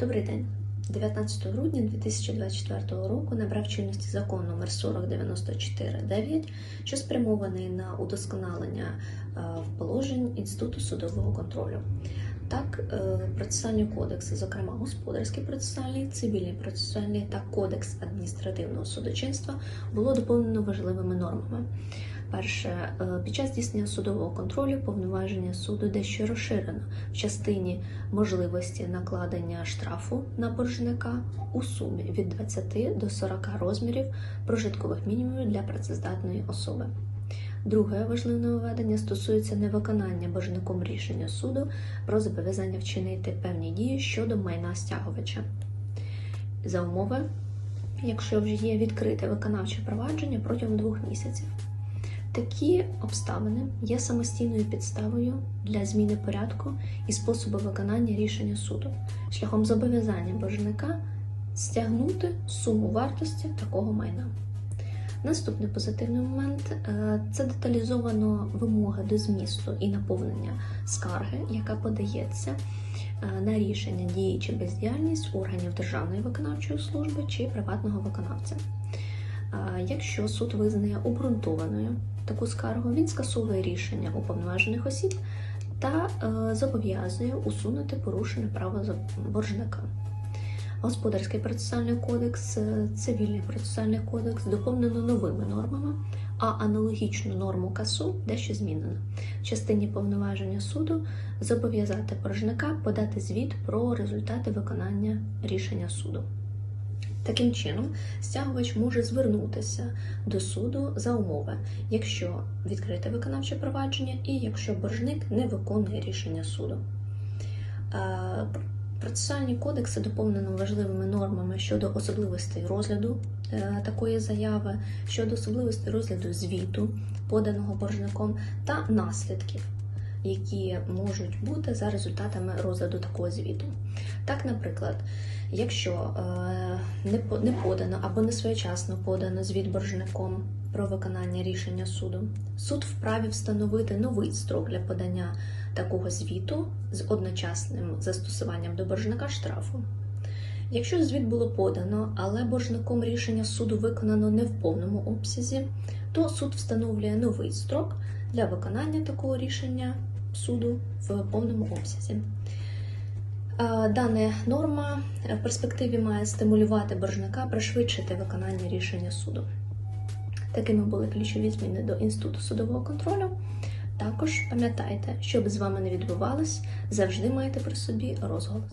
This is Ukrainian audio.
Добрий день. 19 грудня 2024 року набрав чинності закон номер 4094-9, що спрямований на удосконалення е, положень Інституту судового контролю. Так, е, процесуальні кодекси, зокрема господарський процесуальний, цивільний процесуальний та кодекс адміністративного судочинства, було доповнено важливими нормами. Перше, е, під час здійснення судового контролю повноваження суду дещо розширено в частині можливості накладення штрафу на боржника у сумі від 20 до 40 розмірів прожиткових мінімумів для працездатної особи. Друге важливе нововведення стосується невиконання боржником рішення суду про зобов'язання вчинити певні дії щодо майна стягувача. За умови, якщо вже є відкрите виконавче провадження протягом двох місяців. Такі обставини є самостійною підставою для зміни порядку і способу виконання рішення суду шляхом зобов'язання боржника стягнути суму вартості такого майна. Наступний позитивний момент е, це деталізовано вимоги до змісту і наповнення скарги, яка подається е, на рішення дії чи бездіяльність органів Державної виконавчої служби чи приватного виконавця. Е, Якщо суд визнає обґрунтованою таку скаргу, він скасовує рішення уповноважених осіб та е, зобов'язує усунути порушене право боржника. Господарський процесуальний кодекс, е, цивільний процесуальний кодекс доповнено новими нормами, а аналогічну норму КАСУ дещо змінено. В частині повноваження суду зобов'язати боржника подати звіт про результати виконання рішення суду. Таким чином, стягувач може звернутися до суду за умови, якщо відкрите виконавче провадження і якщо боржник не виконує рішення суду. Е, Процесуальні кодекси доповнено важливими нормами щодо особливостей розгляду е, такої заяви, щодо особливостей розгляду звіту, поданого боржником, та наслідків, які можуть бути за результатами розгляду такого звіту. Так, наприклад, якщо е, не подано або не своєчасно подано звіт боржником про виконання рішення суду, суд вправі встановити новий строк для подання такого звіту з одночасним застосуванням до боржника штрафу. Якщо звіт було подано, але боржником рішення суду виконано не в повному обсязі, то суд встановлює новий строк для виконання такого рішення суду в повному обсязі. Е, Дана норма в перспективі має стимулювати боржника пришвидшити виконання рішення суду. Такими були ключові зміни до інституту судового контролю. Також пам'ятайте, що б з вами не відбувалось, завжди маєте при собі розголос.